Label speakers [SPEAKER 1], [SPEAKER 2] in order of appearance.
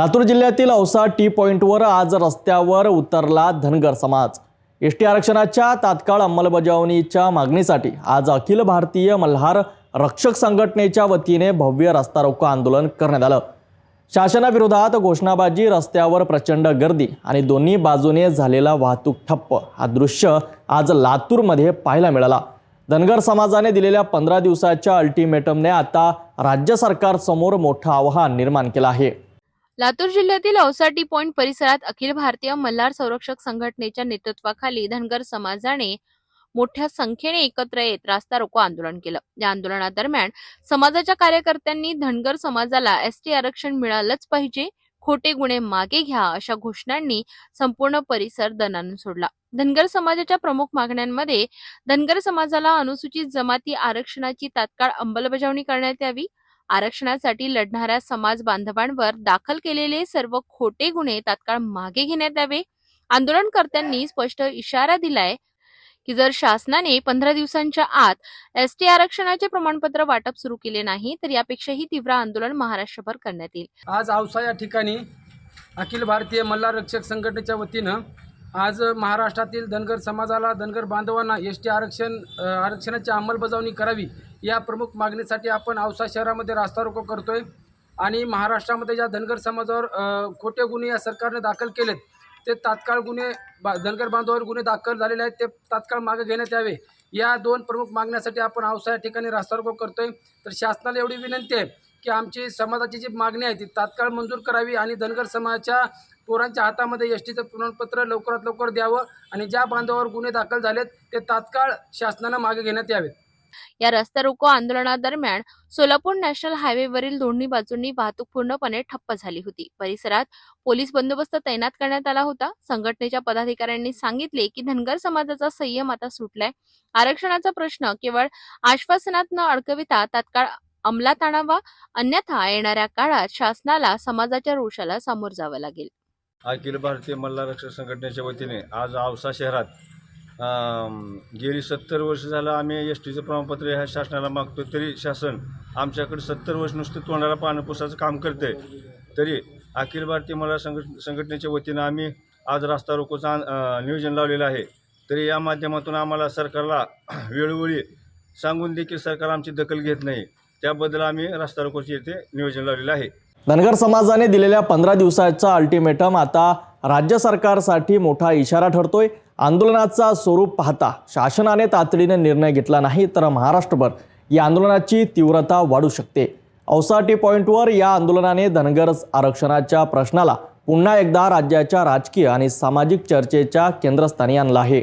[SPEAKER 1] लातूर जिल्ह्यातील औसा टी पॉईंटवर आज रस्त्यावर उतरला धनगर समाज. एस टी आरक्षणाच्या तात्काळ अंमलबजावणीच्या मागणीसाठी आज अखिल भारतीय मल्हार रक्षक संघटनेच्या वतीने भव्य रस्ता रोको आंदोलन करण्यात आलं. शासनाविरोधात घोषणाबाजी रस्त्यावर प्रचंड गर्दी आणि दोन्ही बाजूने झालेला वाहतूक ठप्प हा दृश्य आज लातूरमध्ये पाहायला मिळाला. धनगर समाजाने दिलेल्या पंधरा दिवसाच्या अल्टिमेटमने आता राज्य सरकारसमोर मोठं आव्हान निर्माण केलं आहे.
[SPEAKER 2] लातूर जिल्ह्यातील औसाटी पॉइंट परिसरात अखिल भारतीय मल्हार संरक्षक संघटनेच्या नेतृत्वाखाली धनगर समाजाने मोठ्या संख्येने एकत्र येत रास्ता रोको आंदोलन केलं. या आंदोलनादरम्यान समाजाच्या कार्यकर्त्यांनी धनगर समाजाला एसटी आरक्षण मिळालंच पाहिजे खोटे गुन्हे मागे घ्या अशा घोषणांनी संपूर्ण परिसर दनानं सोडला. धनगर समाजाच्या प्रमुख मागण्यांमध्ये धनगर समाजाला अनुसूचित जमाती आरक्षणाची तात्काळ अंमलबजावणी करण्यात यावी आरक्षणासाठी लढणाऱ्या समाज बांधवांवर दाखल केलेले सर्व खोटे गुन्हे तात्काळ मागे घेण्यात यावे. आंदोलनकर्त्यांनी स्पष्ट इशारा दिलाय की जर शासनाने पंधरा दिवसांच्या आत एस टी आरक्षणाचे प्रमाणपत्र वाटप सुरू केले नाही तर यापेक्षाही तीव्र आंदोलन महाराष्ट्रभर करण्यात येईल.
[SPEAKER 3] आज औसा या ठिकाणी अखिल भारतीय मल्हार रक्षक संघटनेच्या वतीनं आज महाराष्ट्रातील धनगर समाजाला धनगर बांधवांना एस टी आरक्षण आरक्षणाची अंमलबजावणी करावी या प्रमुख मागणीसाठी आपण औसा शहरामध्ये रास्ता रोको आहे आणि महाराष्ट्रामध्ये ज्या धनगर समाजावर खोटे गुन्हे या सरकारने दाखल केलेत ते तात्काळ गुन्हे बा धनगर बांधवावर गुन्हे दाखल झालेले आहेत ते तात्काळ मागे घेण्यात यावे. या दोन प्रमुख मागण्यासाठी आपण औसा या ठिकाणी रास्ता रोको आहे तर शासनाला एवढी विनंती आहे की आमची समाजाची जी मागणी आहे ती तात्काळ मंजूर करावी आणि धनगर समाजाच्या पोरांच्या हातामध्ये एस टीचं प्रमाणपत्र लवकरात लवकर द्यावं आणि ज्या बांधवावर गुन्हे दाखल झालेत ते तात्काळ शासनानं मागे घेण्यात यावेत.
[SPEAKER 2] या रस्ता रोको आंदोलनादरम्यान सोलापूर नॅशनल हायवेवरील दोन्ही बाजूंनी वाहतूक पूर्णपणे ठप्प झाली होती. परिसरात पोलीस बंदोबस्त तैनात करण्यात आला होता. संघटनेच्या पदाधिकाऱ्यांनी सांगितले की धनगर समाजाचा संयम आता सुटलाय. आरक्षणाचा प्रश्न केवळ आश्वासनात न अडकविता तात्काळ अंमलात आणावा अन्यथा येणाऱ्या काळात शासनाला समाजाच्या रोषाला सामोर जावं लागेल.
[SPEAKER 4] अखिल भारतीय मल्हार रक्षक संघटनेच्या वतीने आज औसा शहरात गेली सत्तर वर्ष झालं आम्ही एस टीचं प्रमाणपत्र ह्या शासनाला मागतो तरी शासन आमच्याकडे सत्तर वर्ष नुसतं तोंडाला पानं पुसाचं काम करते तरी अखिल भारतीय मला संघट संघटनेच्या वतीनं आम्ही आज रास्ता रोकोचं नियोजन लावलेलं आहे. तरी या माध्यमातून आम्हाला सरकारला वेळोवेळी सांगून देखील सरकार आमची दखल घेत नाही. त्याबद्दल आम्ही रास्ता रोकोचे येथे नियोजन लावलेलं आहे.
[SPEAKER 1] धनगर समाजाने दिलेल्या पंधरा दिवसाचा अल्टिमेटम आता राज्य सरकारसाठी मोठा इशारा ठरतोय. आंदोलनाचा स्वरूप पाहता शासनाने तातडीने निर्णय घेतला नाही तर महाराष्ट्रभर या आंदोलनाची तीव्रता वाढू शकते. औसाटी पॉईंटवर या आंदोलनाने धनगर आरक्षणाच्या प्रश्नाला पुन्हा एकदा राज्याच्या राजकीय आणि सामाजिक चर्चेच्या केंद्रस्थानी आणलं आहे.